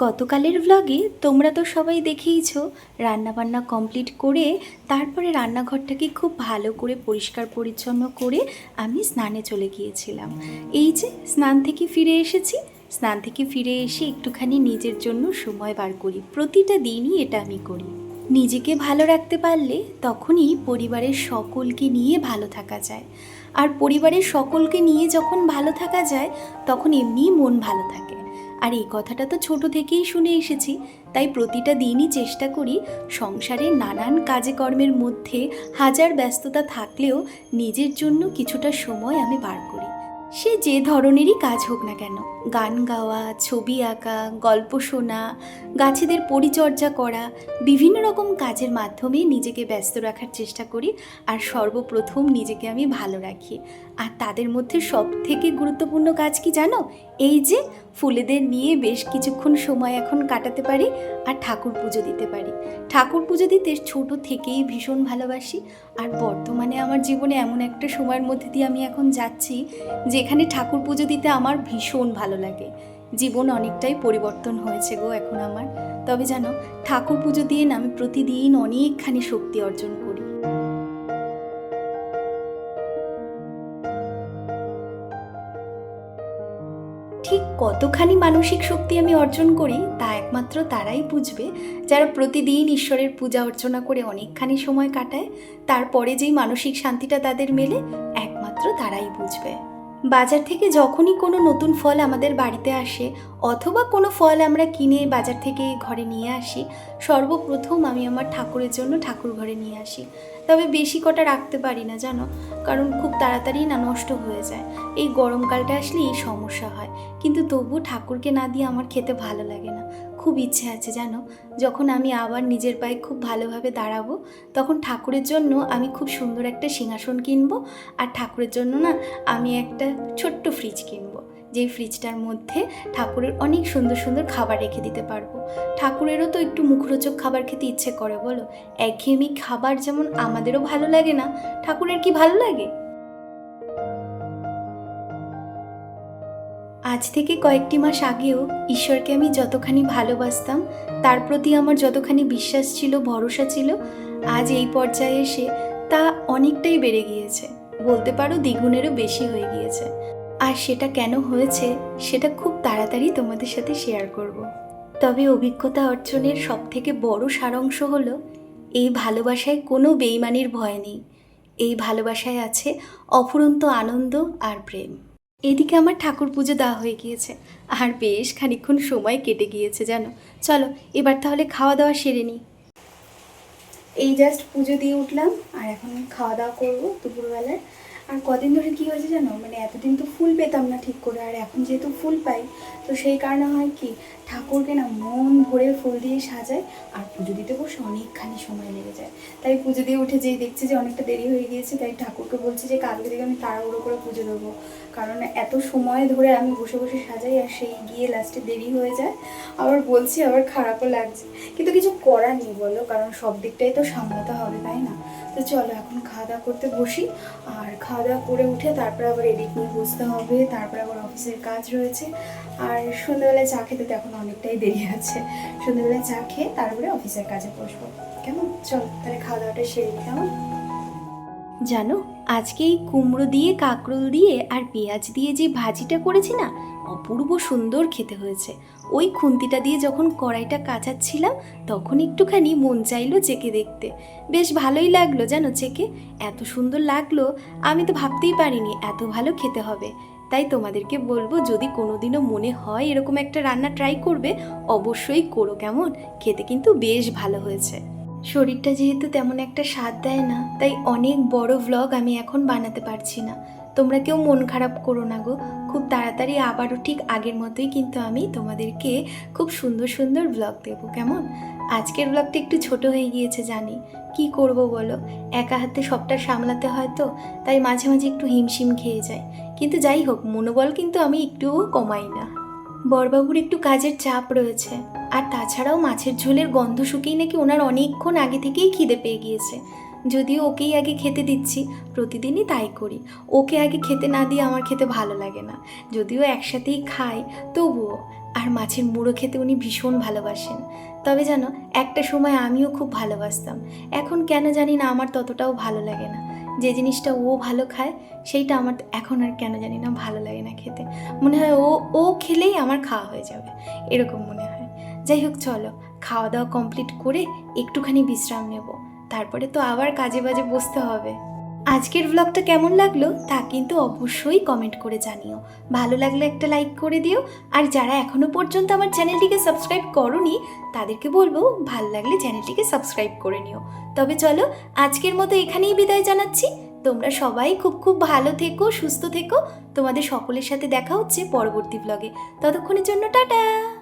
গতকালের ভ্লগে তোমরা তো সবাই দেখেইছো, রান্নাবান্না কমপ্লিট করে তারপরে রান্নাঘরটাকে খুব ভালো করে পরিষ্কার পরিচ্ছন্ন করে আমি স্নানে চলে গিয়েছিলাম। এই যে, স্নান থেকে ফিরে এসেছি। স্নান থেকে ফিরে এসে একটুখানি নিজের জন্য সময় বার করি। প্রতিটা দিনই এটা আমি করি। নিজেকে ভালো রাখতে পারলে তখনই পরিবারের সকলকে নিয়ে ভালো থাকা যায়। আর পরিবারের সকলকে নিয়ে যখন ভালো থাকা যায়, তখন এমনিই মন ভালো থাকে। আর এই কথাটা তো ছোট থেকেই শুনে এসেছি, তাই প্রতিটা দিনই চেষ্টা করি সংসারের নানান কাজে কর্মের মধ্যে হাজার ব্যস্ততা থাকলেও নিজের জন্য কিছুটা সময় আমি বার করি। সে যে ধরনেরই কাজ হোক না কেন। গান গাওয়া, ছবি আঁকা, গল্প শোনা, গাছেদের পরিচর্যা করা, বিভিন্ন রকম কাজের মাধ্যমে নিজেকে ব্যস্ত রাখার চেষ্টা করি আর সর্বপ্রথম নিজেকে আমি ভালো রাখি। আর তাদের মধ্যে সব থেকে গুরুত্বপূর্ণ কাজ কি জানো? এই যে ফুলেদের নিয়ে বেশ কিছুক্ষণ সময় এখন কাটাতে পারি আর ঠাকুর পুজো দিতে পারি। ঠাকুর পুজো দিতে ছোট থেকেই ভীষণ ভালোবাসি। আর বর্তমানে আমার জীবনে এমন একটা সময়ের মধ্যে দিয়ে আমি এখন যাচ্ছি যেখানে ঠাকুর পুজো দিতে আমার ভীষণ ভালো লাগে। জীবন অনেকটাই পরিবর্তন হয়েছে গো এখন আমার। তবে জানো, ঠাকুর পুজো দিয়ে আমি প্রতিদিন অনেকখানি শক্তি অর্জন করি। ঠিক কতখানি মানসিক শক্তি আমি অর্জন করি, তা একমাত্র তারাই বুঝবে। যারা প্রতিদিন ঈশ্বরের পূজা অর্চনা করে অনেকখানি সময় কাটায়, তারপরে যেই মানসিক শান্তিটা তাদের মেলে, একমাত্র তারাই বুঝবে। বাজার থেকে যখনই কোনো নতুন ফল আমাদের বাড়িতে আসে অথবা কোনো ফল আমরা কিনে বাজার থেকে ঘরে নিয়ে আসি, সর্বপ্রথম আমি আমার ঠাকুরের জন্য ঠাকুর ঘরে নিয়ে আসি। তবে বেশি কটা রাখতে পারি না, জানো? কারণ খুব তাড়াতাড়ি না নষ্ট হয়ে যায়। এই গরমকালটা আসলে এই সমস্যা হয়। কিন্তু তবু ঠাকুরকে না দিয়ে আমার খেতে ভালো লাগে না। খুব ইচ্ছে আছে, জানো? যখন আমি আবার নিজের পায়ে খুব ভালোভাবে দাঁড়াবো, তখন ঠাকুরের জন্য আমি খুব সুন্দর একটা সিংহাসন কিনবো, আর ঠাকুরের জন্য না আমি একটা ছোট্ট ফ্রিজ কিনবো, যেই ফ্রিজটার মধ্যে ঠাকুরের অনেক সুন্দর সুন্দর খাবার রেখে দিতে পারব। ঠাকুরেরও তো একটু মুখরোচক খাবার খেতে ইচ্ছে করে, বলো? একঘেয়েমি খাবার যেমন আমাদেরও ভালো লাগে না, ঠাকুরের কি ভালো লাগে? আজ থেকে কয়েকটি মাস আগেও ঈশ্বরকে আমি যতখানি ভালোবাসতাম, তার প্রতি আমার যতখানি বিশ্বাস ছিল, ভরসা ছিল, আজ এই পর্যায়ে এসে তা অনেকটাই বেড়ে গিয়েছে। বলতে পারো দ্বিগুণেরও বেশি হয়ে গিয়েছে। আর সেটা কেন হয়েছে, সেটা খুব তাড়াতাড়ি তোমাদের সাথে শেয়ার করব। তবে অভিজ্ঞতা অর্জনের সব থেকে বড় সারাংশ হলো, এই ভালোবাসায় কোনো বেইমানির ভয় নেই। এই ভালোবাসায় আছে অফুরন্ত আনন্দ আর প্রেম। এদিকে আমার ঠাকুর পুজো দেওয়া হয়ে গিয়েছে। আর বেশ খানিক্ষণ সময় কেটে গিয়েছে যেন চলো, এবার তাহলে খাওয়া দাওয়া সেরে নিই। এই জাস্ট পুজো দিয়ে উঠলাম, আর এখন খাওয়া দাওয়া করব দুপুরবেলায়। আর কদিন ধরে কী হয়েছে জানো? মানে এতদিন তো ফুল পেতাম না ঠিক করে, আর এখন যেহেতু ফুল পাই, তো সেই কারণে হয় কি, ঠাকুরকে না মন ভরে ফুল দিয়ে সাজায় আর পুজো দিতে বসে অনেকখানি সময় লেগে যায়। তাই পুজো দিয়ে উঠে যেই দেখছি যে অনেকটা দেরি হয়ে গিয়েছে, তাই ঠাকুরকে বলছি যে কালকে থেকে আমি তাড়াহুড়ো করে পুজো দেবো। কারণ এত সময় ধরে আমি বসে বসে সাজাই, আর সেই গিয়ে লাস্টে দেরি হয়ে যায়। আবার বলছি, আবার খারাপও লাগছে। কিন্তু কিছু করার নেই বলো, কারণ সব দিকটাই তো সামলাতে হবে, তাই না? তো চলো এখন খাওয়া দাওয়া করতে বসি, আর খাওয়া দাওয়া করে উঠে তারপরে আবার এডিট নিয়ে বসতে হবে, তারপরে আবার অফিসের কাজ রয়েছে। আর সন্ধ্যাবেলায় চা খেতে তো এখন অনেকটাই দেরি আছে। সন্ধ্যাবেলায় চা খেয়ে তারপরে অফিসের কাজে বসবো। কেমন? চল, তাহলে খাওয়া দাওয়াটা সেরে নিতে কেমন? জানো, আজকে এই কুমড়ো দিয়ে, কাঁকরোল দিয়ে আর পেঁয়াজ দিয়ে যে ভাজিটা করেছি না, অপূর্ব সুন্দর খেতে হয়েছে। ওই খুন্তিটা দিয়ে যখন কড়াইটা কাচাচ্ছিলাম, তখন একটুখানি মন চাইলো চেকে দেখতে। বেশ ভালোই লাগল জানো চেকে। এত সুন্দর লাগল, আমি তো ভাবতেই পারিনি এত ভালো খেতে হবে। তাই তোমাদেরকে বলব, যদি কোনোদিনও মনে হয় এরকম একটা রান্না ট্রাই করবে, অবশ্যই করো কেমন? খেতে কিন্তু বেশ ভালো হয়েছে। শরীরটা যেহেতু তেমন একটা স্বাদ দেয় না, তাই অনেক বড় ভ্লগ আমি এখন বানাতে পারছি না। তোমরা কেউ মন খারাপ করো না গো। খুব তাড়াতাড়ি আবারও ঠিক আগের মতোই কিন্তু আমি তোমাদেরকে খুব সুন্দর সুন্দর ব্লগ দেবো, কেমন? আজকের ব্লগটা একটু ছোট হয়ে গিয়েছে, জানি। কি করব বলো? একা হাতে সবটা সামলাতে হয় তো, তাই মাঝে মাঝে একটু হিমশিম খেয়ে যায় কিন্তু যাই হোক, মনোবল কিন্তু আমি একটুও কমাই না। বরবাবুর একটু কাজের চাপ রয়েছে। আর তাছাড়াও মাছের ঝোলের গন্ধ শুকেই নাকি ওনার অনেকক্ষণ আগে থেকেই খিদে পেয়ে গিয়েছে। যদিও ওকেই আগে খেতে দিচ্ছি, প্রতিদিনই তাই করি। ওকে আগে খেতে না দিয়ে আমার খেতে ভালো লাগে না। যদিও একসাথেই খাই, তবুও। আর মাছের মুড়ো খেতে উনি ভীষণ ভালোবাসেন। তবে জানো, একটা সময় আমিও খুব ভালোবাসতাম। এখন কেন জানি না আমার ততটাও ভালো লাগে না। যে জিনিসটা ও ভালো খায়, সেইটা আমার এখন আর কেন জানি না ভালো লাগে না খেতে। মনে হয় ও ও খেলেই আমার খাওয়া হয়ে যাবে, এরকম মনে হয়। যাই হোক, চলো খাওয়া দাওয়া কমপ্লিট করে একটুখানি বিশ্রাম নেব। তারপরে তো আবার কাজে বাজে বসতে হবে। আজকের ব্লগটা কেমন লাগল তা কিন্তু অবশ্যই কমেন্ট করে জানিও। ভালো লাগলে একটা লাইক করে দিও। আর যারা এখনও পর্যন্ত আমার চ্যানেলটিকে সাবস্ক্রাইব করনি, তাদেরকে বলব ভালো লাগলে চ্যানেলটিকে সাবস্ক্রাইব করে নিও। তবে চলো, আজকের মতো এখানেই বিদায় জানাচ্ছি। তোমরা সবাই খুব খুব ভালো থেকো, সুস্থ থেকো। তোমাদের সকলের সাথে দেখা হচ্ছে পরবর্তী ব্লগে ততক্ষণের জন্য টাটা!